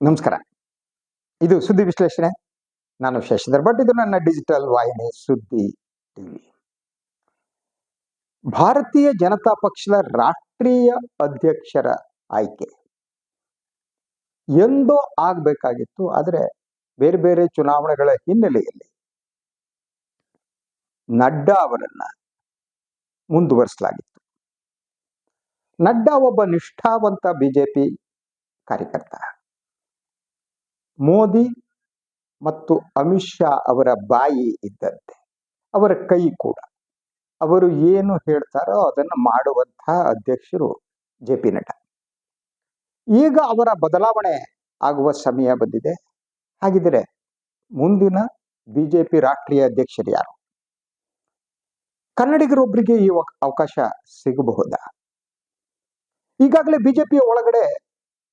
ನಮಸ್ಕಾರ. ಇದು ಸುದ್ದಿ ವಿಶ್ಲೇಷಣೆ. ನಾನು ಶಶಿಧರ್ ಭಟ್. ಇದು ನನ್ನ ಡಿಜಿಟಲ್ ವಾಹಿನಿ ಸುದ್ದಿ ಟಿವಿ. ಭಾರತೀಯ ಜನತಾ ಪಕ್ಷದ ರಾಷ್ಟ್ರೀಯ ಅಧ್ಯಕ್ಷರ ಆಯ್ಕೆ. ಎಂದೋ ಆಗ್ಬೇಕಾಗಿತ್ತು, ಆದರೆ ಬೇರೆ ಬೇರೆ ಚುನಾವಣೆಗಳ ಹಿನ್ನೆಲೆಯಲ್ಲಿ ನಡ್ಡಾ ಅವರನ್ನ ಮುಂದುವರಿಸಲಾಗಿತ್ತು. ನಡ್ಡಾ ಒಬ್ಬ ನಿಷ್ಠಾವಂತ ಬಿಜೆಪಿ ಕಾರ್ಯಕರ್ತ. ಮೋದಿ ಮತ್ತು ಅಮಿತ್ ಶಾ ಅವರ ಬಾಯಿ ಇದ್ದಂತೆ, ಅವರ ಕೈ ಕೂಡ. ಅವರು ಏನು ಹೇಳ್ತಾರೋ ಅದನ್ನು ಮಾಡುವಂತಹ ಅಧ್ಯಕ್ಷರು ಜೆ ಪಿ ನಡ್ಡಾ. ಈಗ ಅವರ ಬದಲಾವಣೆ ಆಗುವ ಸಮಯ ಬಂದಿದೆ. ಹಾಗಿದ್ರೆ ಮುಂದಿನ ಬಿಜೆಪಿ ರಾಷ್ಟ್ರೀಯ ಅಧ್ಯಕ್ಷರು ಯಾರು? ಕನ್ನಡಿಗರೊಬ್ಬರಿಗೆ ಈ ಅವಕಾಶ ಸಿಗಬಹುದಾ? ಈಗಾಗಲೇ ಬಿಜೆಪಿಯ ಒಳಗಡೆ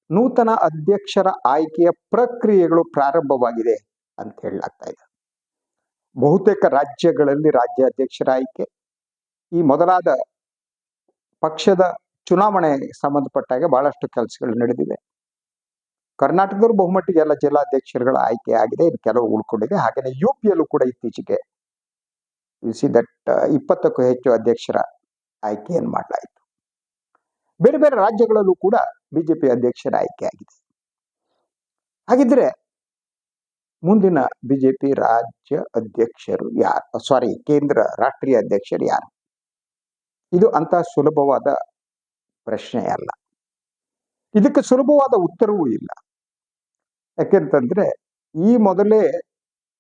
ನೂತನ ಅಧ್ಯಕ್ಷರ ಆಯ್ಕೆಯ ಪ್ರಕ್ರಿಯೆಗಳು ಪ್ರಾರಂಭವಾಗಿದೆ ಅಂತ ಹೇಳಲಾಗ್ತಾ ಇದೆ. ಬಹುತೇಕ ರಾಜ್ಯಗಳಲ್ಲಿ ರಾಜ್ಯ ಅಧ್ಯಕ್ಷರ ಆಯ್ಕೆ ಈ ಮೊದಲಾದ ಪಕ್ಷದ ಚುನಾವಣೆ ಸಂಬಂಧಪಟ್ಟಾಗ ಬಹಳಷ್ಟು ಕೆಲಸಗಳು ನಡೆದಿವೆ. ಕರ್ನಾಟಕದವರು ಬಹುಮಟ್ಟಿಗೆ ಎಲ್ಲ ಜಿಲ್ಲಾಧ್ಯಕ್ಷರುಗಳ ಆಯ್ಕೆ ಆಗಿದೆ, ಇನ್ನು ಕೆಲವು ಉಳ್ಕೊಂಡಿದೆ. ಹಾಗೆಯೇ ಯು ಪಿಯಲ್ಲೂ ಕೂಡ ಇತ್ತೀಚೆಗೆ ಯು ಸಿ ದಟ್ ಇಪ್ಪತ್ತಕ್ಕೂ ಹೆಚ್ಚು ಅಧ್ಯಕ್ಷರ ಆಯ್ಕೆಯನ್ನು ಮಾಡಲಾಯಿತು. ಬೇರೆ ಬೇರೆ ರಾಜ್ಯಗಳಲ್ಲೂ ಕೂಡ ಬಿಜೆಪಿ ಅಧ್ಯಕ್ಷರ ಆಯ್ಕೆ ಆಗಿದೆ. ಹಾಗಿದ್ರೆ ಮುಂದಿನ ಬಿಜೆಪಿ ರಾಜ್ಯ ಅಧ್ಯಕ್ಷರು ಯಾರು? ಸಾರಿ ಕೇಂದ್ರ ರಾಷ್ಟ್ರೀಯ ಅಧ್ಯಕ್ಷರು ಯಾರು? ಇದು ಅಂತ ಸುಲಭವಾದ ಪ್ರಶ್ನೆ ಅಲ್ಲ ಇದಕ್ಕೆ ಸುಲಭವಾದ ಉತ್ತರವೂ ಇಲ್ಲ. ಯಾಕೆಂತಂದ್ರೆ ಈ ಮೊದಲೇ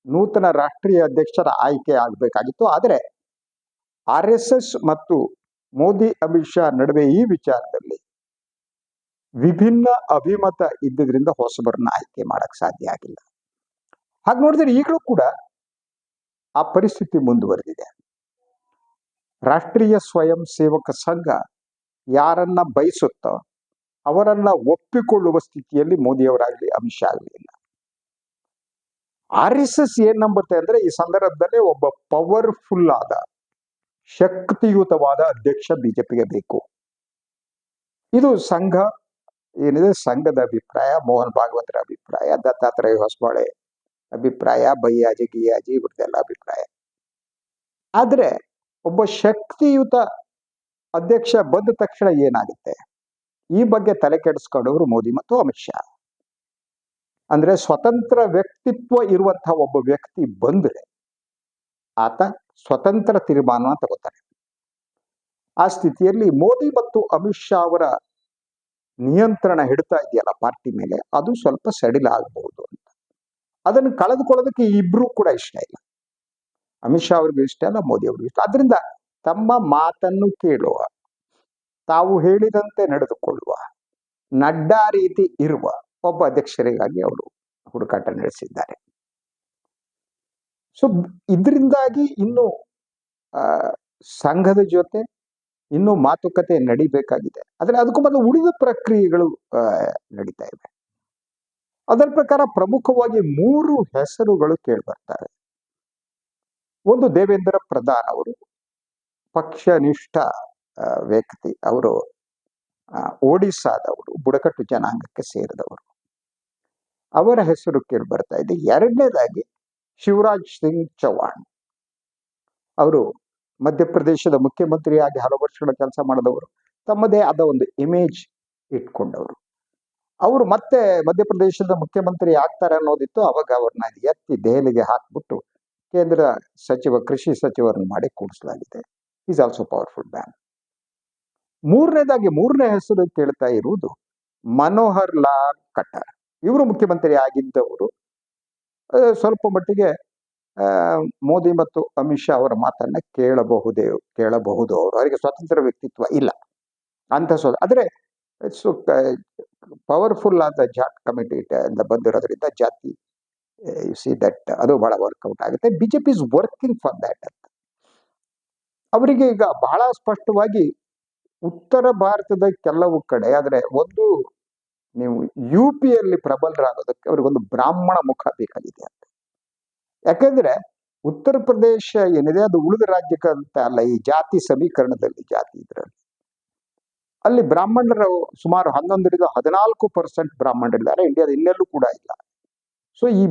ನೂತನ ರಾಷ್ಟ್ರೀಯ ಅಧ್ಯಕ್ಷರ ಆಯ್ಕೆ ಆಗಬೇಕಾಗಿತ್ತು. ಆದರೆ ಆರ್ ಎಸ್ ಎಸ್ ಮತ್ತು ಮೋದಿ ಅಮಿತ್ ಶಾ ನಡುವೆ ಈ ವಿಚಾರದಲ್ಲಿ ವಿಭಿನ್ನ ಅಭಿಮತ ಇದ್ದುದರಿಂದ ಹೊಸಬರನ್ನ ಆಯ್ಕೆ ಮಾಡಕ್ ಸಾಧ್ಯ ಆಗಿಲ್ಲ. ಹಾಗೆ ನೋಡಿದ್ರೆ ಈಗಲೂ ಕೂಡ ಆ ಪರಿಸ್ಥಿತಿ ಮುಂದುವರೆದಿದೆ. ರಾಷ್ಟ್ರೀಯ ಸ್ವಯಂ ಸೇವಕ ಸಂಘ ಯಾರನ್ನ ಬಯಸುತ್ತೋ ಅವರನ್ನ ಒಪ್ಪಿಕೊಳ್ಳುವ ಸ್ಥಿತಿಯಲ್ಲಿ ಮೋದಿಯವರಾಗಲಿ, ಅಮಿತ್ ಶಾ ಆಗಲಿಲ್ಲ ಆರ್ ಎಸ್ ಎಸ್ ಏನ್ ನಂಬುತ್ತೆ ಅಂದ್ರೆ ಈ ಸಂದರ್ಭದಲ್ಲಿ ಒಬ್ಬ ಪವರ್ಫುಲ್ ಆದ, ಶಕ್ತಿಯುತವಾದ ಅಧ್ಯಕ್ಷ ಬಿಜೆಪಿಗೆ ಬೇಕು. ಇದು ಸಂಘ ಏನಿದೆ? ಸಂಘದ ಅಭಿಪ್ರಾಯ, ಮೋಹನ್ ಭಾಗವತರ ಅಭಿಪ್ರಾಯ, ದತ್ತಾತ್ರೇಯ ಹೊಸಬಾಳೆ ಅಭಿಪ್ರಾಯ ಬಯ್ಯಾಜಿ ಗಿಯಾಜಿ ಇವ್ರದ್ದೆಲ್ಲ ಅಭಿಪ್ರಾಯ. ಆದ್ರೆ ಒಬ್ಬ ಶಕ್ತಿಯುತ ಅಧ್ಯಕ್ಷ ಬಂದ ತಕ್ಷಣ ಏನಾಗುತ್ತೆ? ಈ ಬಗ್ಗೆ ತಲೆ ಕೆಡಿಸ್ಕೊಂಡವರು ಮೋದಿ ಮತ್ತು ಅಮಿತ್ ಶಾ. ಅಂದ್ರೆ ಸ್ವತಂತ್ರ ವ್ಯಕ್ತಿತ್ವ ಇರುವಂತಹ ಒಬ್ಬ ವ್ಯಕ್ತಿ ಬಂದ್ರೆ ಆತ ಸ್ವತಂತ್ರ ತೀರ್ಮಾನ ತಗೋತಾರೆ ಆ ಸ್ಥಿತಿಯಲ್ಲಿ ಮೋದಿ ಮತ್ತು ಅಮಿತ್ ಶಾ ಅವರ ನಿಯಂತ್ರಣ ಹಿಡ್ತಾ ಇದೆಯಲ್ಲ ಪಾರ್ಟಿ ಮೇಲೆ, ಅದು ಸ್ವಲ್ಪ ಸಡಿಲ ಆಗಬಹುದು ಅಂತ. ಅದನ್ನು ಕಳೆದುಕೊಳ್ಳೋದಕ್ಕೆ ಇಬ್ರು ಕೂಡ ಇಷ್ಟ ಇಲ್ಲ. ಅಮಿತ್ ಶಾ ಅವ್ರಿಗೂ ಇಷ್ಟ ಇಲ್ಲ ಮೋದಿ ಅವ್ರಿಗೂ ಇಷ್ಟ. ಆದ್ರಿಂದ ತಮ್ಮ ಮಾತನ್ನು ಕೇಳುವ, ತಾವು ಹೇಳಿದಂತೆ ನಡೆದುಕೊಳ್ಳುವ, ನಡ್ಡಾ ರೀತಿ ಇರುವ ಒಬ್ಬ ಅಧ್ಯಕ್ಷರಿಗಾಗಿ ಅವರು ಹುಡುಕಾಟ ನಡೆಸಿದ್ದಾರೆ. ಸೊ ಇದರಿಂದಾಗಿ ಇನ್ನು ಸಂಘದ ಜೊತೆ ಇನ್ನೂ ಮಾತುಕತೆ ನಡಿಬೇಕಾಗಿದೆ. ಆದರೆ ಅದಕ್ಕೂ ಮೊದಲು ಉಳಿದ ಪ್ರಕ್ರಿಯೆಗಳು ನಡೀತಾ ಇವೆ. ಅದರ ಪ್ರಕಾರ ಪ್ರಮುಖವಾಗಿ ಮೂರು ಹೆಸರುಗಳು ಕೇಳಿಬರ್ತಾರೆ. ಒಂದು ದೇವೇಂದ್ರ ಪ್ರಧಾನ್ ಅವರು, ಪಕ್ಷನಿಷ್ಠ ವ್ಯಕ್ತಿ ಅವರು ಒಡಿಸ್ಸಾದವರು, ಬುಡಕಟ್ಟು ಜನಾಂಗಕ್ಕೆ ಸೇರಿದವರು. ಅವರ ಹೆಸರು ಕೇಳಿ ಬರ್ತಾ ಇದೆ. ಎರಡನೇದಾಗಿ ಶಿವರಾಜ್ ಸಿಂಗ್ ಚೌಹಾಣ್. ಅವರು ಮಧ್ಯಪ್ರದೇಶದ ಮುಖ್ಯಮಂತ್ರಿಯಾಗಿ ಹಲವು ವರ್ಷಗಳ ಕೆಲಸ ಮಾಡಿದವರು ತಮ್ಮದೇ ಆದ ಒಂದು ಇಮೇಜ್ ಇಟ್ಕೊಂಡವರು. ಅವರು ಮತ್ತೆ ಮಧ್ಯಪ್ರದೇಶದ ಮುಖ್ಯಮಂತ್ರಿ ಆಗ್ತಾರೆ ಅನ್ನೋದಿತ್ತು, ಅವಾಗ ಅವ್ರನ್ನ ಎತ್ತಿ ದೆಹಲಿಗೆ ಹಾಕ್ಬಿಟ್ಟು ಕೇಂದ್ರ ಸಚಿವ, ಕೃಷಿ ಸಚಿವರನ್ನು ಮಾಡಿ ಕೂಡಿಸಲಾಗಿದೆ. ಈಸ್ ಆಲ್ಸೋ ಪವರ್ಫುಲ್ ಮ್ಯಾನ್ ಮೂರನೇದಾಗಿ, ಮೂರನೇ ಹೆಸರು ಕೇಳ್ತಾ ಇರುವುದು ಮನೋಹರ್ ಲಾಲ್ ಖಟ್ಟರ್ ಇವರು ಮುಖ್ಯಮಂತ್ರಿ ಆಗಿದ್ದವರು ಸ್ವಲ್ಪ ಮಟ್ಟಿಗೆ ಮೋದಿ ಮತ್ತು ಅಮಿತ್ ಶಾ ಅವರ ಮಾತನ್ನ ಕೇಳಬಹುದೇ, ಕೇಳಬಹುದು ಅವರು. ಅವರಿಗೆ ಸ್ವತಂತ್ರ ವ್ಯಕ್ತಿತ್ವ ಇಲ್ಲ. ಅಂತ ಸೊ, ಆದರೆ ಪವರ್ಫುಲ್ ಆದ ಜಾಟ್ ಕಮಿಟಿ ಇಂದ ಬಂದಿರೋದ್ರಿಂದ ಜಾತಿ ಯು ಸಿ ದಟ್ ಅದು ಬಹಳ ವರ್ಕೌಟ್ ಆಗುತ್ತೆ. BJP is working for that ಅಂತ ಅವರಿಗೆ ಈಗ ಬಹಳ ಸ್ಪಷ್ಟವಾಗಿ ಉತ್ತರ ಭಾರತದ ಕೆಲವು ಕಡೆ, ಆದರೆ ಒಂದು ನೀವು ಯು ಪಿಯಲ್ಲಿ ಪ್ರಬಲರಾಗೋದಕ್ಕೆ ಅವ್ರಿಗೊಂದು ಬ್ರಾಹ್ಮಣ ಮುಖ ಬೇಕಾಗಿದೆ ಅಂತ. ಯಾಕಂದ್ರೆ ಉತ್ತರ ಪ್ರದೇಶ ಏನಿದೆ, ಅದು ಉಳಿದ ರಾಜ್ಯಕ್ಕಂತ ಅಲ್ಲ, ಈ ಜಾತಿ ಸಮೀಕರಣದಲ್ಲಿ ಜಾತಿ ಇದರಲ್ಲಿ. ಅಲ್ಲಿ ಬ್ರಾಹ್ಮಣರು ಸುಮಾರು ಹನ್ನೊಂದರಿಂದ ಹದಿನಾಲ್ಕು ಪರ್ಸೆಂಟ್ ಬ್ರಾಹ್ಮಣರಿದ್ದಾರೆ ಇಂಡಿಯಾದ ಇನ್ನೆಲ್ಲೂ ಕೂಡ ಇಲ್ಲ. ಸೊ ಈ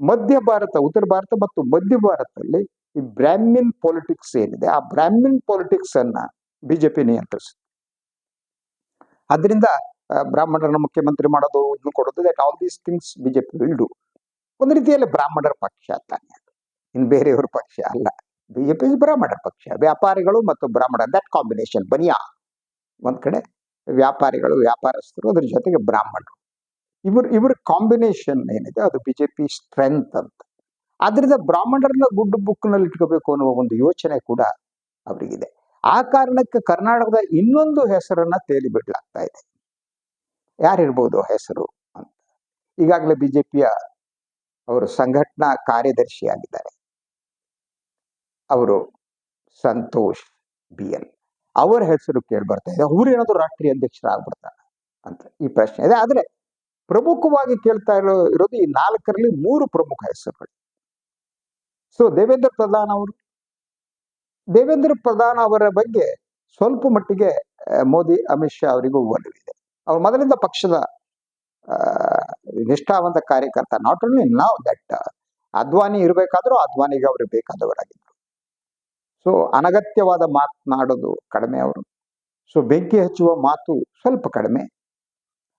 ಮಧ್ಯ ಭಾರತ, ಉತ್ತರ ಭಾರತ ಮತ್ತು ಮಧ್ಯ ಭಾರತದಲ್ಲಿ ಈ ಬ್ರಾಹ್ಮಿನ್ ಪೊಲಿಟಿಕ್ಸ್ ಏನಿದೆ, ಆ ಬ್ರಾಹ್ಮಿನ್ ಪೊಲಿಟಿಕ್ಸ್ ಅನ್ನ ಬಿಜೆಪಿ ನಿಯಂತ್ರಿಸುತ್ತೆ. ಅದರಿಂದ ಬ್ರಾಹ್ಮಣರನ್ನ ಮುಖ್ಯಮಂತ್ರಿ ಮಾಡೋದು, ಇದನ್ನು ಕೊಡೋದು that all these things BJP will do ಒಂದು ರೀತಿಯಲ್ಲಿ ಬ್ರಾಹ್ಮಣರ ಪಕ್ಷ ತಾನೆ. ಇನ್ನು ಬೇರೆಯವ್ರ ಪಕ್ಷ ಅಲ್ಲ. ಬಿಜೆಪಿ ಬ್ರಾಹ್ಮಣರ ಪಕ್ಷ. ವ್ಯಾಪಾರಿಗಳು ಮತ್ತು ಬ್ರಾಹ್ಮಣ ದಟ್ ಕಾಂಬಿನೇಷನ್ ಬನಿಯಾ. ಒಂದ್ ಕಡೆ ವ್ಯಾಪಾರಿಗಳು, ವ್ಯಾಪಾರಸ್ಥರು, ಅದ್ರ ಜೊತೆಗೆ ಬ್ರಾಹ್ಮಣರು. ಇವ್ರ ಇವ್ರ ಕಾಂಬಿನೇಷನ್ ಏನಿದೆ, ಅದು ಬಿಜೆಪಿ ಸ್ಟ್ರೆಂತ್ ಅಂತ. ಆದ್ರಿಂದ ಬ್ರಾಹ್ಮಣರನ್ನ ಬುಕ್ ಬುಕ್ನಲ್ಲಿ ಇಟ್ಕೋಬೇಕು ಅನ್ನುವ ಒಂದು ಯೋಚನೆ ಕೂಡ ಅವರಿಗಿದೆ. ಆ ಕಾರಣಕ್ಕೆ ಕರ್ನಾಟಕದ ಇನ್ನೊಂದು ಹೆಸರನ್ನ ತೇಲಿ ಬಿಡ್ಲಾಗ್ತಾ ಇದೆ. ಯಾರಿರ್ಬೋದು ಹೆಸರು ಅಂತ. ಈಗಾಗಲೇ ಬಿಜೆಪಿಯ ಅವರು ಸಂಘಟನಾ ಕಾರ್ಯದರ್ಶಿಯಾಗಿದ್ದಾರೆ. ಅವರು ಸಂತೋಷ್ ಬಿ ಎಲ್ ಅವರ ಹೆಸರು ಕೇಳಿ ಬರ್ತಾ ಇದೆ. ಅವ್ರು ಏನಾದ್ರು ರಾಷ್ಟ್ರೀಯ ಅಧ್ಯಕ್ಷರಾಗ್ಬಿಡ್ತಾರ ಅಂತ ಈ ಪ್ರಶ್ನೆ ಇದೆ. ಆದ್ರೆ ಪ್ರಮುಖವಾಗಿ ಕೇಳ್ತಾ ಇರೋ, ಇರೋದು ಈ ನಾಲ್ಕರಲ್ಲಿ ಮೂರು ಪ್ರಮುಖ ಹೆಸರುಗಳು. ಸೊ ದೇವೇಂದ್ರ ಪ್ರಧಾನ್ ಅವರು. ದೇವೇಂದ್ರ ಪ್ರಧಾನ್ ಅವರ ಬಗ್ಗೆ ಸ್ವಲ್ಪ ಮಟ್ಟಿಗೆ ಮೋದಿ, ಅಮಿತ್ ಶಾ ಅವರಿಗೂ ಒಲವಿದೆ. ಅವ್ರು ಮೊದಲಿಂದ ಪಕ್ಷದ ನಿಷ್ಠಾವಂತ ಕಾರ್ಯಕರ್ತ not only now that Advani ಇರಬೇಕಾದ್ರೂ ಅದ್ವಾನಿಗೆ ಅವರು ಬೇಕಾದವರಾಗಿದ್ದರು ಸೊ ಅನಗತ್ಯವಾದ ಮಾತನಾಡೋದು ಕಡಿಮೆ ಅವರು. ಸೊ ಬೆಂಕಿ ಹಚ್ಚುವ ಮಾತು ಸ್ವಲ್ಪ ಕಡಿಮೆ.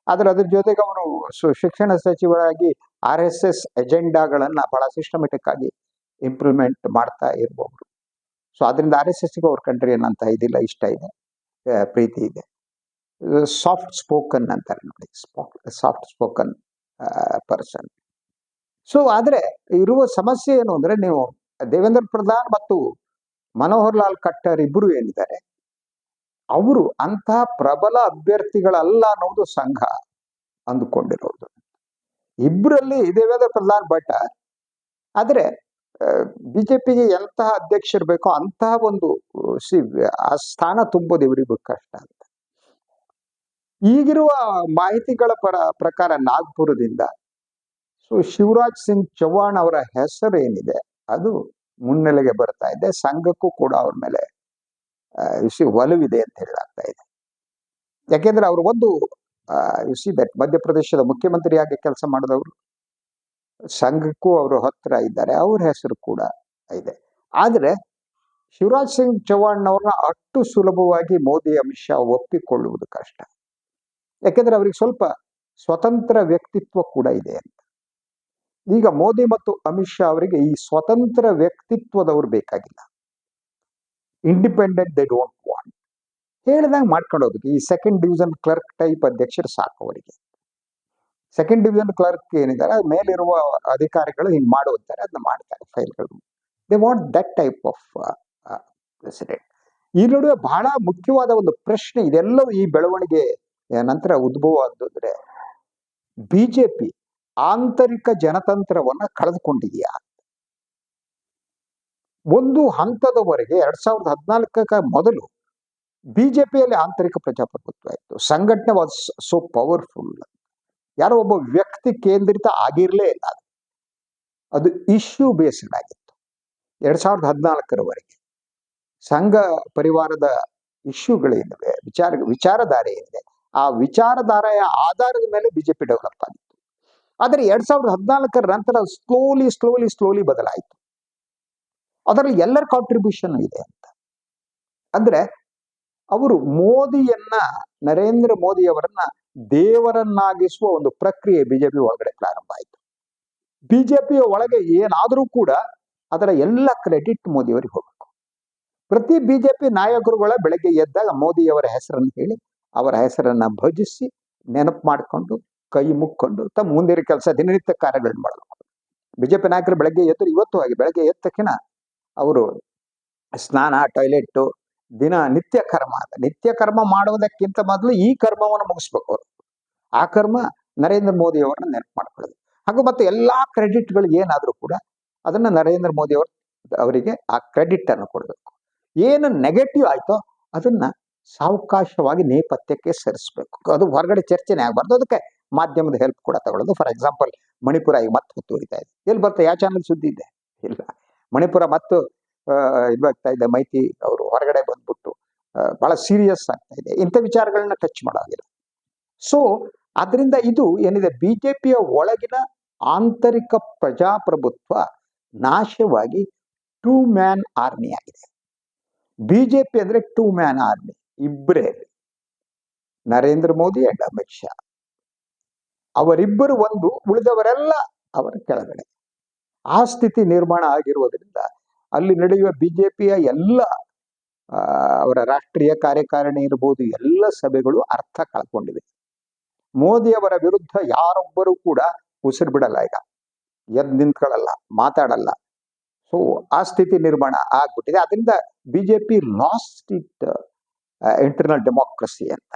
ಆದರೆ ಅದ್ರ ಜೊತೆಗೆ ಅವರು ಸೊ, ಶಿಕ್ಷಣ ಸಚಿವರಾಗಿ ಆರ್ ಎಸ್ ಎಸ್ ಎಜೆಂಡಾಗಳನ್ನ ಬಹಳ ಸಿಸ್ಟಮೆಟಿಕ್ ಆಗಿ ಇಂಪ್ಲಿಮೆಂಟ್ ಮಾಡ್ತಾ ಇರಬಹುದು ಸೊ ಅದರಿಂದ ಆರ್ ಎಸ್ ಎಸ್ಗೆ ಅವ್ರ ಕಂಟ್ರಿ ಏನಂತ ಇದಿಲ್ಲ, ಇಷ್ಟ ಇದೆ ಪ್ರೀತಿ ಇದೆ. ಸಾಫ್ಟ್ ಸ್ಪೋಕನ್ ಅಂತಾರೆ ನೋಡಿ ಸಾಫ್ಟ್ ಸ್ಪೋಕನ್ ಪರ್ಸನ್ ಸೊ ಆದ್ರೆ ಇರುವ ಸಮಸ್ಯೆ ಏನು ಅಂದ್ರೆ ನೀವು ದೇವೇಂದ್ರ ಪ್ರಧಾನ್ ಮತ್ತು ಮನೋಹರ್ ಲಾಲ್ ಖಟ್ಟರ್ ಇಬ್ಬರು ಏನಿದ್ದಾರೆ, ಅವರು ಅಂತಹ ಪ್ರಬಲ ಅಭ್ಯರ್ಥಿಗಳಲ್ಲ ಅನ್ನೋದು ಸಂಘ ಅಂದುಕೊಂಡಿರೋದು. ಇಬ್ಬರಲ್ಲಿ ದೇವೇಂದ್ರ ಪ್ರಧಾನ್ ಭಟ್ಟ ಆದ್ರೆ ಬಿಜೆಪಿಗೆ ಎಂತಹ ಅಧ್ಯಕ್ಷರು ಬೇಕೋ ಅಂತಹ ಒಂದು ಸಿ, ಆ ಸ್ಥಾನ ತುಂಬೋದು ಇವರಿಗೂ ಕಷ್ಟ ಅಂತ. ಈಗಿರುವ ಮಾಹಿತಿಗಳ ಪರ ಪ್ರಕಾರ ನಾಗ್ಪುರದಿಂದ ಸೊ ಶಿವರಾಜ್ ಸಿಂಗ್ ಚೌಹಾಣ್ ಅವರ ಹೆಸರು ಏನಿದೆ ಅದು ಮುನ್ನೆಲೆಗೆ ಬರ್ತಾ ಇದೆ. ಸಂಘಕ್ಕೂ ಕೂಡ ಅವ್ರ ಮೇಲೆ ಸಿ ಒಲವಿದೆ ಅಂತ ಹೇಳಾಗ್ತಾ ಇದೆ. ಯಾಕೆಂದ್ರೆ ಅವರು ಒಂದು ಯು ಸಿ ದಟ್ ಮಧ್ಯಪ್ರದೇಶದ ಮುಖ್ಯಮಂತ್ರಿಯಾಗಿ ಕೆಲಸ ಮಾಡಿದವರು, ಸಂಘಕ್ಕೂ ಅವರು ಹತ್ರ ಇದ್ದಾರೆ, ಅವ್ರ ಹೆಸರು ಕೂಡ ಇದೆ. ಆದರೆ ಶಿವರಾಜ್ ಸಿಂಗ್ ಚೌಹಾಣ್ ಅವ್ರನ್ನ ಅಷ್ಟು ಸುಲಭವಾಗಿ ಮೋದಿ, ಅಮಿತ್ ಶಾ ಒಪ್ಪಿಕೊಳ್ಳುವುದು ಕಷ್ಟ. ಯಾಕೆಂದ್ರೆ ಅವ್ರಿಗೆ ಸ್ವಲ್ಪ ಸ್ವತಂತ್ರ ವ್ಯಕ್ತಿತ್ವ ಕೂಡ ಇದೆ ಅಂತ. ಈಗ ಮೋದಿ ಮತ್ತು ಅಮಿತ್ ಶಾ ಅವರಿಗೆ ಈ ಸ್ವತಂತ್ರ ವ್ಯಕ್ತಿತ್ವದವ್ರು ಬೇಕಾಗಿಲ್ಲ. ಇಂಡಿಪೆಂಡೆಂಟ್ ದೇ ಡೋಂಟ್ ವಾಂಟ್ ಹೇಳ್ದಂಗೆ ಮಾಡ್ಕೊಂಡು ಈ ಸೆಕೆಂಡ್ ಡಿವಿಷನ್ ಕ್ಲರ್ಕ್ ಟೈಪ್ ಅಧ್ಯಕ್ಷರು ಸಾಕು ಅವರಿಗೆ. ಸೆಕೆಂಡ್ ಡಿವಿಷನ್ ಕ್ಲರ್ಕ್ ಏನಿದ್ದಾರೆ ಅದ್ರ ಮೇಲಿರುವ ಅಧಿಕಾರಿಗಳು ಹಿಂಗೆ ಮಾಡುವಂತಾರೆ, ಅದನ್ನ ಮಾಡ್ತಾರೆ ಫೈಲ್ಗಳು. They want that type of president ಈ ನಡುವೆ ಬಹಳ ಮುಖ್ಯವಾದ ಒಂದು ಪ್ರಶ್ನೆ, ಇದೆಲ್ಲವೂ ಈ ಬೆಳವಣಿಗೆ ನಂತರ ಉದ್ಭವ ಅಂತಂದ್ರೆ ಬಿಜೆಪಿ ಆಂತರಿಕ ಜನತಂತ್ರವನ್ನ ಕಳೆದುಕೊಂಡಿದೆಯಾ? ಒಂದು ಹಂತದವರೆಗೆ ಎರಡ್ ಸಾವಿರದ ಹದಿನಾಲ್ಕಕ್ಕ ಮೊದಲು ಬಿಜೆಪಿಯಲ್ಲಿ ಆಂತರಿಕ ಪ್ರಜಾಪ್ರಭುತ್ವ ಇತ್ತು. ಸಂಘಟನೆ ವಾಸ್ ಸೋ ಪವರ್ಫುಲ್ ಯಾರೋ ಒಬ್ಬ ವ್ಯಕ್ತಿ ಕೇಂದ್ರಿತ ಆಗಿರಲೇ ಇಲ್ಲ. ಅದು. ಇಶ್ಯೂ ಬೇಸ್ಡ್ ಆಗಿತ್ತು. ಎರಡ್ ಸಾವಿರದ ಹದಿನಾಲ್ಕರವರೆಗೆ ಸಂಘ ಪರಿವಾರದ ಇಶ್ಯೂಗಳೇನಿವೆ ವಿಚಾರ, ವಿಚಾರಧಾರೆ ಏನಿದೆ ಆ ವಿಚಾರಧಾರೆಯ ಆಧಾರದ ಮೇಲೆ ಬಿಜೆಪಿ ಡೆವಲಪ್ ಆಗಿತ್ತು. ಆದರೆ ಎರಡ್ ಸಾವಿರದ ಹದಿನಾಲ್ಕರ ನಂತರ ಸ್ಲೋಲಿ ಸ್ಲೋಲಿ ಸ್ಲೋಲಿ ಬದಲಾಯಿತು. ಅದರಲ್ಲಿ ಎಲ್ಲರ ಕಾಂಟ್ರಿಬ್ಯೂಷನ್ ಇದೆ ಅಂತ. ಅಂದ್ರೆ ಅವರು ಮೋದಿಯನ್ನ, ನರೇಂದ್ರ ಮೋದಿಯವರನ್ನ ದೇವರನ್ನಾಗಿಸುವ ಒಂದು ಪ್ರಕ್ರಿಯೆ ಬಿಜೆಪಿ ಒಳಗಡೆ ಪ್ರಾರಂಭ ಆಯಿತು. ಬಿಜೆಪಿಯ ಒಳಗೆ ಏನಾದರೂ ಕೂಡ ಅದರ ಎಲ್ಲ ಕ್ರೆಡಿಟ್ ಮೋದಿಯವರಿಗೆ ಹೋಗಬೇಕು. ಪ್ರತಿ ಬಿಜೆಪಿ ನಾಯಕರುಗಳ ಬೆಳಗ್ಗೆ ಎದ್ದಾಗ ಮೋದಿಯವರ ಹೆಸರನ್ನು ಹೇಳಿ ಅವರ ಹೆಸರನ್ನು ಭಜಿಸಿ ನೆನಪು ಮಾಡಿಕೊಂಡು ಕೈ ಮುಕ್ಕೊಂಡು ತಮ್ಮ ಮುಂದಿನ ಕೆಲಸ ದಿನನಿತ್ಯ ಕಾರ್ಯಗಳನ್ನು ಮಾಡಬೇಕು. ಬಿಜೆಪಿ ನಾಯಕರು ಬೆಳಗ್ಗೆ ಎದ್ದರು ಇವತ್ತು ಆಗಿ ಬೆಳಗ್ಗೆ ಎದ್ದ ಅವರು ಸ್ನಾನ ಟಾಯ್ಲೆಟ್ ದಿನ ನಿತ್ಯ ಕರ್ಮ ಅಂತ. ನಿತ್ಯ ಕರ್ಮ ಮಾಡುವುದಕ್ಕಿಂತ ಮೊದಲು ಈ ಕರ್ಮವನ್ನು ಮುಗಿಸ್ಬೇಕು ಅವರು. ಆ ಕರ್ಮ ನರೇಂದ್ರ ಮೋದಿ ಅವರನ್ನ ನೆನಪು ಮಾಡ್ಕೊಳ್ಳೋದು. ಹಾಗೂ ಮತ್ತೆ ಎಲ್ಲಾ ಕ್ರೆಡಿಟ್ಗಳು ಏನಾದರೂ ಕೂಡ ಅದನ್ನ ನರೇಂದ್ರ ಮೋದಿ ಅವರು ಅವರಿಗೆ ಆ ಕ್ರೆಡಿಟ್ ಅನ್ನು ಕೊಡಬೇಕು. ಏನು ನೆಗೆಟಿವ್ ಆಯ್ತೋ ಅದನ್ನ ಸಾವಕಾಶವಾಗಿ ನೇಪಥ್ಯಕ್ಕೆ ಸರಿಸಬೇಕು. ಅದು ಹೊರಗಡೆ ಚರ್ಚೆನೆ ಆಗಬಾರ್ದು. ಅದಕ್ಕೆ ಮಾಧ್ಯಮದ ಹೆಲ್ಪ್ ಕೂಡ ತಗೊಳ್ಳೋದು. ಫಾರ್ ಎಕ್ಸಾಂಪಲ್ ಮಣಿಪುರ ಈಗ ಮತ್ತೆ ಹೊತ್ತುವರಿತಾ ಇದೆ. ಎಲ್ಲಿ ಬರ್ತದೆ ಯಾವ ಚಾನಲ್ ಸುದ್ದಿ ಇದೆ? ಇಲ್ಲ. ಮಣಿಪುರ ಮತ್ತು ಇದಾಗ್ತಾ ಇದೆ ಮೈತಿ ಅವರು ಹೊರಗಡೆ ಬಂದ್ಬಿಟ್ಟು ಬಹಳ ಸೀರಿಯಸ್ ಆಗ್ತಾ ಇದೆ. ಇಂಥ ವಿಚಾರಗಳನ್ನ ಟಚ್ ಮಾಡೋದಿಲ್ಲ ಸೊ ಅದರಿಂದ ಇದು ಏನಿದೆ? ಬಿಜೆಪಿಯ ಒಳಗಿನ ಆಂತರಿಕ ಪ್ರಜಾಪ್ರಭುತ್ವ ನಾಶವಾಗಿ ಟೂ ಮ್ಯಾನ್ ಆರ್ಮಿ ಆಗಿದೆ ಬಿಜೆಪಿ ಅಂದ್ರೆ ಟೂ ಮ್ಯಾನ್ ಆರ್ಮಿ ಇಬ್ಬರೇ ನರೇಂದ್ರ ಮೋದಿ ಅಂಡ್ ಅಮಿತ್ ಶಾ. ಅವರಿಬ್ಬರು ಒಂದು, ಉಳಿದವರೆಲ್ಲ ಅವರ ಕೆಳಗಡೆ. ಆ ಸ್ಥಿತಿ ನಿರ್ಮಾಣ ಆಗಿರುವುದರಿಂದ ಅಲ್ಲಿ ನಡೆಯುವ ಬಿಜೆಪಿಯ ಎಲ್ಲ ಅವರ ರಾಷ್ಟ್ರೀಯ ಕಾರ್ಯಕಾರಿಣಿ ಇರಬಹುದು ಎಲ್ಲ ಸಭೆಗಳು ಅರ್ಥ ಕಳ್ಕೊಂಡಿವೆ. ಮೋದಿ ಅವರ ವಿರುದ್ಧ ಯಾರೊಬ್ಬರು ಕೂಡ ಉಸಿರು ಬಿಡಲ್ಲ ಈಗ. ಎದ್ ನಿಂತ್ಕೊಳ್ಳಲ್ಲ, ಮಾತಾಡಲ್ಲ. ಸೊ ಆ ಸ್ಥಿತಿ ನಿರ್ಮಾಣ ಆಗ್ಬಿಟ್ಟಿದೆ. ಅದರಿಂದ BJP lost it internal democracy ಅಂತ.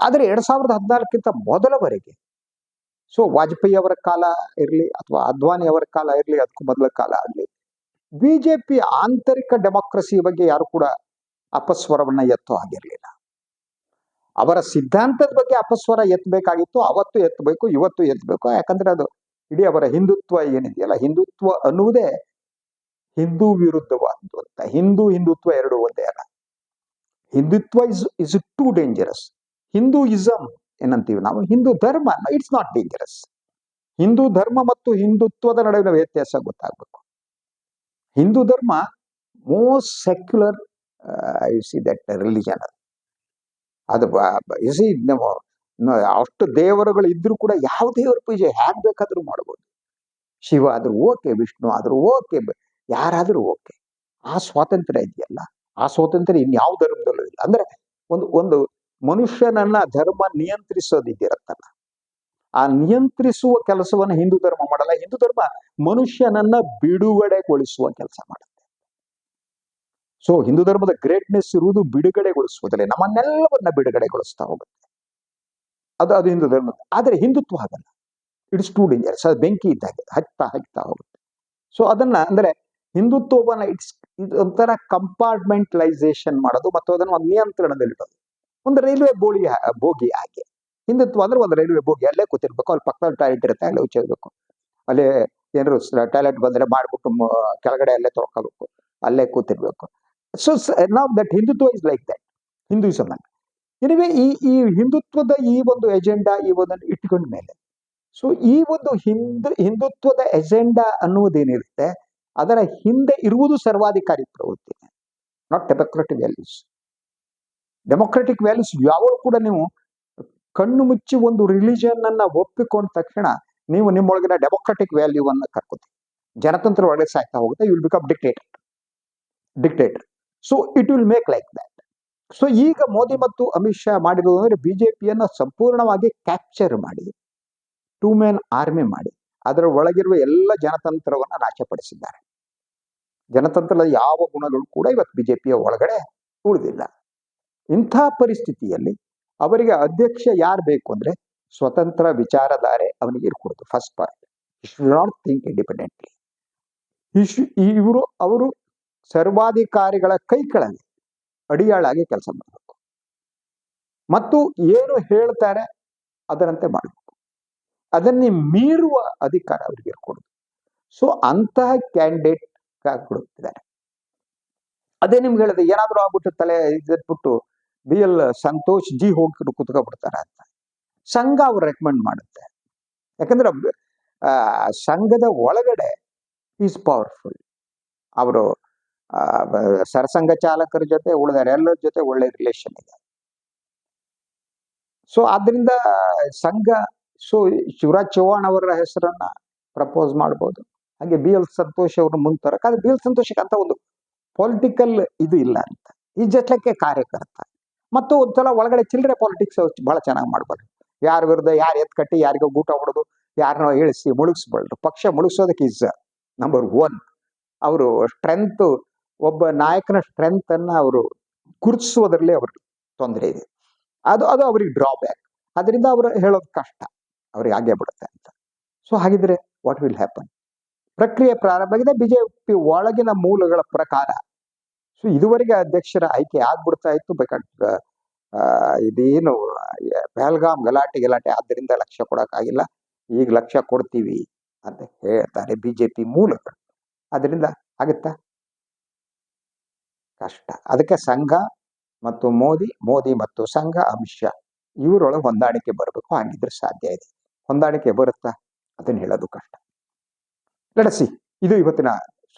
ಆದರೆ ಎರಡ್ ಸಾವಿರದ ಹದಿನಾಲ್ಕಿಂತ ಮೊದಲವರೆಗೆ ಸೊ ವಾಜಪೇಯಿ ಅವರ ಕಾಲ ಇರಲಿ ಅಥವಾ ಅದ್ವಾನಿ ಅವರ ಕಾಲ ಇರಲಿ, ಅದಕ್ಕೂ ಮೊದಲ ಕಾಲ ಆಗಲಿ, ಬಿಜೆಪಿ ಆಂತರಿಕ ಡೆಮೋಕ್ರಸಿ ಬಗ್ಗೆ ಯಾರು ಕೂಡ ಅಪಸ್ವರವನ್ನ ಎತ್ತೋ ಆಗಿರಲಿಲ್ಲ ಅವರ ಸಿದ್ಧಾಂತದ ಬಗ್ಗೆ ಅಪಸ್ವರ ಎತ್ತಬೇಕಾಗಿತ್ತು ಅವತ್ತು ಎತ್ತಬೇಕು ಇವತ್ತು ಎತ್ತಬೇಕು ಯಾಕಂದ್ರೆ ಅದು ಇಡೀ ಅವರ ಹಿಂದುತ್ವ ಏನಿದೆಯಲ್ಲ, ಹಿಂದುತ್ವ ಅನ್ನುವುದೇ ಹಿಂದೂ ವಿರುದ್ಧವಾದ್ದು ಅಂತ. ಹಿಂದೂ ಹಿಂದುತ್ವ ಎರಡು ಒಂದೇ ಅಲ್ಲ. Hindutva is is too dangerous Hinduism ಏನಂತೀವಿ ನಾವು? ಹಿಂದೂ ಧರ್ಮ ಇಟ್ಸ್ ನಾಟ್ ಡೇಂಜರಸ್ ಹಿಂದೂ ಧರ್ಮ ಮತ್ತು ಹಿಂದುತ್ವದ ನಡುವಿನ ವ್ಯತ್ಯಾಸ ಗೊತ್ತಾಗಬೇಕು. ಹಿಂದೂ ಧರ್ಮ most secular I see that religion ಅದು ಸಿ ಅಷ್ಟು ದೇವರುಗಳು ಇದ್ರೂ ಕೂಡ ಯಾವ ದೇವರ ಪೂಜೆ ಹೇಗೆ ಬೇಕಾದ್ರೂ ಮಾಡ್ಬೋದು. ಶಿವ ಆದ್ರೂ ಓಕೆ ವಿಷ್ಣು ಆದ್ರೂ ಓಕೆ ಯಾರಾದ್ರೂ ಓಕೆ ಆ ಸ್ವಾತಂತ್ರ್ಯ ಇದೆಯಲ್ಲ. ಆ ಸ್ವಾತಂತ್ರ್ಯ ಇನ್ಯಾವ ಧರ್ಮದಲ್ಲೂ ಇಲ್ಲ. ಅಂದ್ರೆ ಒಂದು ಒಂದು ಮನುಷ್ಯನನ್ನ ಧರ್ಮ ನಿಯಂತ್ರಿಸೋದಿದ್ದಿರತ್ತಲ್ಲ ಆ ನಿಯಂತ್ರಿಸುವ ಕೆಲಸವನ್ನ ಹಿಂದೂ ಧರ್ಮ ಮಾಡಲ್ಲ. ಹಿಂದೂ ಧರ್ಮ ಮನುಷ್ಯನನ್ನ ಬಿಡುಗಡೆಗೊಳಿಸುವ ಕೆಲಸ ಮಾಡುತ್ತೆ. ಸೊ ಹಿಂದೂ ಧರ್ಮದ ಗ್ರೇಟ್ನೆಸ್ ಇರುವುದು ಬಿಡುಗಡೆಗೊಳಿಸುವುದಲ್ಲೇ. ನಮ್ಮನ್ನೆಲ್ಲವನ್ನ ಬಿಡುಗಡೆಗೊಳಿಸ್ತಾ ಹೋಗುತ್ತೆ. ಅದು ಅದು ಹಿಂದೂ ಧರ್ಮ. ಆದರೆ ಹಿಂದುತ್ವ ಆಗಲ್ಲ ಇಟ್ಸ್ ಟೂ ಡೇಂಜರ್ಸ್ ಅದು ಬೆಂಕಿ ಇದ್ದಾಗೆ ಹಚ್ತಾ ಹಚ್ತಾ ಹೋಗುತ್ತೆ. ಸೊ ಅದನ್ನ, ಅಂದ್ರೆ ಹಿಂದುತ್ವವನ್ನ ಇಟ್ಸ್ ಒಂಥರ ಕಂಪಾರ್ಟ್ಮೆಂಟಲೈಸೇಷನ್ ಮಾಡೋದು ಮತ್ತು ಅದನ್ನು ಒಂದು ನಿಯಂತ್ರಣದಲ್ಲಿಡೋದು. ಒಂದು ರೈಲ್ವೆ ಬೋಳಿ ಬೋಗಿ ಹಾಗೆ. ಹಿಂದುತ್ವ ಅಂದ್ರೆ ಒಂದು ರೈಲ್ವೆ ಬೋಗಿ, ಅಲ್ಲೇ ಕೂತಿರ್ಬೇಕು, ಅಲ್ಲಿ ಪಕ್ಕದಲ್ಲಿ ಟಾಯ್ಲೆಟ್ ಇರುತ್ತೆ, ಅಲ್ಲೇ ಉಚ್ಚಬೇಕು ಅಲ್ಲೇ ಏನಾದ್ರು ಟಾಯ್ಲೆಟ್ ಬಂದರೆ ಮಾಡಿಬಿಟ್ಟು ಕೆಳಗಡೆ ಅಲ್ಲೇ ತೊಳ್ಕೋಬೇಕು, ಅಲ್ಲೇ ಕೂತಿರ್ಬೇಕು. ಸೊ ನಾವು that Hindutva is like that Hinduism ಅಂತ ಎನಿವೆ ಈ ಈ ಹಿಂದುತ್ವದ ಈ ಒಂದು ಎಜೆಂಡಾ ಈ ಒಂದನ್ನು ಇಟ್ಕೊಂಡ ಮೇಲೆ ಸೊ ಈ ಒಂದು ಹಿಂದೂ ಹಿಂದುತ್ವದ ಎಜೆಂಡಾ ಅನ್ನುವುದೇನಿರುತ್ತೆ ಅದರ ಹಿಂದೆ ಇರುವುದು ಸರ್ವಾಧಿಕಾರಿ ಪ್ರವೃತ್ತಿ. Not democratic values democratic values ಯಾವಾಗ ಕೂಡ ನೀವು ಕಣ್ಣು ಮುಚ್ಚಿ ಒಂದು ರಿಲಿಜನ್ ಅನ್ನ ಒಪ್ಪಿಕೊಂಡ ತಕ್ಷಣ ನೀವು ನಿಮ್ಮೊಳಗಿನ ಡೆಮೊಕ್ರೆಟಿಕ್ ವ್ಯಾಲ್ಯೂವನ್ನ ಕರ್ಕೋತೀವಿ ಜನತಂತ್ರ ಒಳಗೆ ಸಾಯ್ತಾ ಹೋಗುತ್ತೆ you will become dictator dictator so it will make like that so ಈಗ ಮೋದಿ ಮತ್ತು ಅಮಿತ್ ಶಾ ಮಾಡಿರೋದು ಅಂದ್ರೆ ಬಿಜೆಪಿಯನ್ನ ಸಂಪೂರ್ಣವಾಗಿ ಕ್ಯಾಪ್ಚರ್ ಮಾಡಿ. ಟೂ ಮ್ಯಾನ್ ಆರ್ಮಿ ಮಾಡಿ. ಅದರ ಒಳಗಿರುವ ಎಲ್ಲ ಜನತಂತ್ರವನ್ನ ನಾಶಪಡಿಸಿದ್ದಾರೆ. ಜನತಂತ್ರದ ಯಾವ ಗುಣಗಳು ಕೂಡ ಇವತ್ತು ಬಿಜೆಪಿಯ ಒಳಗಡೆ ಉಳಿದಿಲ್ಲ. ಇಂಥ ಪರಿಸ್ಥಿತಿಯಲ್ಲಿ ಅವರಿಗೆ ಅಧ್ಯಕ್ಷ ಯಾರು ಬೇಕು ಅಂದ್ರೆ ಸ್ವತಂತ್ರ ವಿಚಾರಧಾರೆ ಅವನಿಗೆ ಇರ್ಕೊಡೋದು first point should not think independently ಇವರು, ಅವರು ಸರ್ವಾಧಿಕಾರಿಗಳ ಕೈ ಕೆಳಗೆ ಅಡಿಯಾಳಾಗಿ ಕೆಲಸ ಮಾಡಬೇಕು. ಮತ್ತು ಏನು ಹೇಳ್ತಾರೆ ಅದರಂತೆ ಮಾಡಬೇಕು. ಅದನ್ನೇ ಮೀರುವ ಅಧಿಕಾರ ಅವರಿಗೆ ಇರ್ಕೊಡುದು. ಸೊ ಅಂತಹ ಕ್ಯಾಂಡಿಡೇಟ್ ಕೊಡುತ್ತಿದ್ದಾರೆ ಅದೇ ನಿಮ್ಗೆ ಹೇಳಿದೆ, ಏನಾದರೂ ಆಗ್ಬಿಟ್ಟು ತಲೆ ಇದ್ಬಿಟ್ಟು ಬಿ ಎಲ್ ಸಂತೋಷ್ ಜಿ ಹೋಗಿ ಕುತ್ಕೊಬಿಡ್ತಾರೆ ಅಂತ. ಸಂಘ ಅವ್ರು ರೆಕಮೆಂಡ್ ಮಾಡುತ್ತೆ. ಯಾಕಂದ್ರೆ ಸಂಘದ ಒಳಗಡೆ ಈಸ್ ಪವರ್ಫುಲ್ ಅವರು ಸರಸಂಘ ಚಾಲಕರ ಜೊತೆ ಉಳಿದಾರೆ, ಎಲ್ಲರ ಜೊತೆ ಒಳ್ಳೆ ರಿಲೇಷನ್ ಇದೆ. ಸೊ ಆದ್ರಿಂದ ಸಂಘ ಸೊ ಶಿವರಾಜ್ ಚೌಹಾಣ್ ಅವರ ಹೆಸರನ್ನ ಪ್ರಪೋಸ್ ಮಾಡ್ಬೋದು. ಹಾಗೆ ಬಿ ಎಲ್ ಸಂತೋಷ್ ಅವ್ರನ್ನ ಮುಂದೆ ತರಕ್ ಅದು ಬಿ ಎಲ್ ಸಂತೋಷಕ್ಕೆ ಅಂತ ಒಂದು ಪೊಲಿಟಿಕಲ್ ಇದು ಇಲ್ಲ ಅಂತ. ಈ ಜಟ್ಲಕ್ಕೆ ಕಾರ್ಯಕರ್ತ. ಮತ್ತು ಒಂದ್ಸಲ ಒಳಗಡೆ ಚಿಲ್ಲರೆ ಪಾಲಿಟಿಕ್ಸ್ ಬಹಳ ಚೆನ್ನಾಗಿ ಮಾಡ್ಬಾರ್ದು ಯಾರ ವಿರುದ್ಧ, ಯಾರು ಎತ್ ಕಟ್ಟಿ, ಯಾರಿಗೋ ಊಟ ಹೊಡೆದು ಯಾರನ್ನ ಇಳಿಸಿ ಮುಳುಗಿಸ್ಬಾರ್ದು. ಪಕ್ಷ ಮುಳುಗಿಸೋದಕ್ಕೆ ಈಸ್ ನಂಬರ್ ಒನ್ ಅವರು ಸ್ಟ್ರೆಂತ್ ಒಬ್ಬ ನಾಯಕನ ಸ್ಟ್ರೆಂತ್ ಅನ್ನ ಅವರು ಗುರುತಿಸುವುದರಲ್ಲಿ ಅವ್ರ ತೊಂದರೆ ಇದೆ. ಅದು ಅದು ಅವ್ರಿಗೆ ಡ್ರಾಬ್ಯಾಕ್ ಅದರಿಂದ ಅವರು ಹೇಳೋದು ಕಷ್ಟ. ಅವ್ರಿಗೆ ಆಗೇ ಬಿಡುತ್ತೆ ಅಂತ. ಸೊ ಹಾಗಿದ್ರೆ ವಾಟ್ ವಿಲ್ ಹ್ಯಾಪನ್ ಪ್ರಕ್ರಿಯೆ ಪ್ರಾರಂಭವಾಗಿದೆ ಬಿಜೆಪಿ ಒಳಗಿನ ಮೂಲಗಳ ಪ್ರಕಾರ. ಸೊ ಇದುವರೆಗೆ ಅಧ್ಯಕ್ಷರ ಆಯ್ಕೆ ಆಗ್ಬಿಡ್ತಾ ಇತ್ತು. ಬೇಕಾದ್ರೆ ಆ, ಇದೇನು ಬೆಲ್ಗಾಮ್ ಗಲಾಟೆ ಗಲಾಟೆ ಆದ್ದರಿಂದ ಲಕ್ಷ್ಯ ಕೊಡಕ್ಕಾಗಿಲ್ಲ ಈಗ ಲಕ್ಷ್ಯ ಕೊಡ್ತೀವಿ ಅಂತ ಹೇಳ್ತಾರೆ ಬಿಜೆಪಿ ಮೂಲಗಳು. ಅದರಿಂದ ಆಗುತ್ತಾ? ಕಷ್ಟ. ಅದಕ್ಕೆ ಸಂಘ ಮತ್ತು ಮೋದಿ ಮೋದಿ ಮತ್ತು ಸಂಘ ಅಂಶ ಇವರೊಳಗೆ ಹೊಂದಾಣಿಕೆ ಬರಬೇಕು. ಹಂಗಿದ್ರೆ ಸಾಧ್ಯ ಇದೆ. ಹೊಂದಾಣಿಕೆ ಬರುತ್ತಾ? ಅದನ್ನ ಹೇಳೋದು ಕಷ್ಟ. ನಡೆಸಿ ಇದು ಇವತ್ತಿನ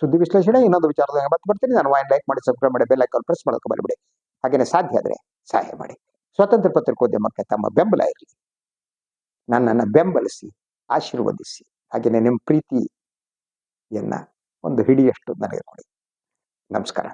ಸುದ್ದಿ ವಿಶ್ಲೇಷಣೆ. ಇನ್ನೊಂದು ವಿಚಾರದಾಗ ಮತ್ತೆ ಬರ್ತೀನಿ. ನಾನು ವಾಯಿನ್ ಲೈಕ್ ಮಾಡಿ ಸಬ್ಸ್ಕ್ರೈಬ್ ಮಾಡಿ ಬೆಲ್ ಐಕಾನ್ ಪ್ರೆಸ್ ಮಾಡೋಕೆ ಬರಬಿಡಿ ಹಾಗೆಯೇ ಸಾಧ್ಯ ಆದರೆ ಸಹಾಯ ಮಾಡಿ. ಸ್ವತಂತ್ರ ಪತ್ರಿಕೋದ್ಯಮಕ್ಕೆ ತಮ್ಮ ಬೆಂಬಲ ಇರಲಿ. ನನ್ನನ್ನು ಬೆಂಬಲಿಸಿ, ಆಶೀರ್ವದಿಸಿ. ಹಾಗೆಯೇ ನಿಮ್ಮ ಪ್ರೀತಿಯನ್ನು ಒಂದು ಹಿಡಿಯಷ್ಟು ನನಗೆ ಕೊಡಿ. ನಮಸ್ಕಾರ.